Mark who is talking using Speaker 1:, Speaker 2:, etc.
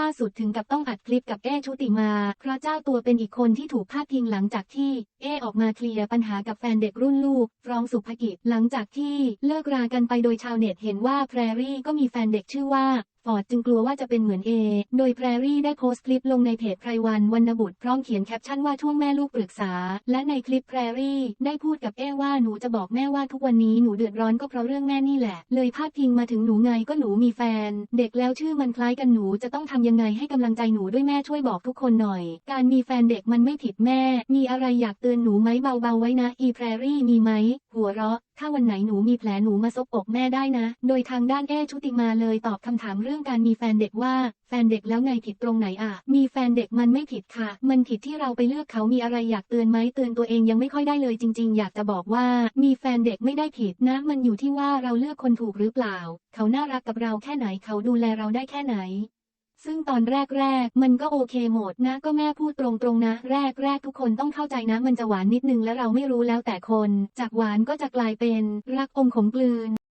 Speaker 1: ล่าสุดถึงกับต้องอัดคลิปกับเอชุติมา เพราะเจ้าตัวเป็นอีกคนที่ถูกพาดพิงหลังจากที่เอออกมาเคลียร์ปัญหากับแฟนเด็กรุ่นลูกฟรองสุภกิจหลังจากที่เลิกรากันไปโดยชาวเน็ตเห็นว่าแพรรี่ก็มีแฟนเด็กชื่อว่า ฟอร์ดจึงกลัวว่าจะเป็นเหมือนเอ โดยแพรรี่ได้โพสต์คลิปลงในเพจไพรวันวรรณบุตรพร้อมเขียนแคปชั่นว่าช่วงแม่ลูกปรึกษา และในคลิปแพรรี่ได้พูดกับเอว่าหนูจะบอกแม่ว่าทุกวันนี้หนูเดือดร้อนก็เพราะเรื่องแม่นี่แหละ เลยพาดพิงมาถึงหนูไงก็หนูมีแฟน เด็กแล้วชื่อมันคล้ายกันหนูจะต้องทำยังไงให้กำลังใจหนูด้วยแม่ช่วยบอกทุกคนหน่อย การมีแฟนเด็กมันไม่ผิดแม่ มีอะไรอยากเตือนหนูไหมเบาๆไว้นะ อีแพรรี่มีไหมหัวเราะ ถ้าวันไหนหนูมีแผลหนูมาซบอกแม่ได้นะ โดยทางด้านเอชุติมาเลยตอบคำถามเรื่องการมีแฟนเด็กว่า แฟนเด็กแล้วไงผิดตรงไหนอะ มีแฟนเด็กมันไม่ผิดค่ะ มันผิดที่เราไปเลือกเขามีอะไรอยากเตือนไหมเตือนตัวเองยังไม่ค่อยได้เลยจริง ๆ อยากจะบอกว่า มีแฟนเด็กไม่ได้ผิดนะ มันอยู่ที่ว่าเราเลือกคนถูกหรือเปล่า เขาน่ารักกับเราแค่ไหนเขาดูแลเราได้แค่ไหน ซึ่งตอนแรกๆ มันก็โอเคหมดนะ ก็แม่พูดตรงๆนะ แรกๆ ทุกคนต้องเข้าใจนะ มันจะหวานนิดนึงและเราไม่รู้แล้วแต่คน จากหวานก็จะกลายเป็นรักอมขมกลืน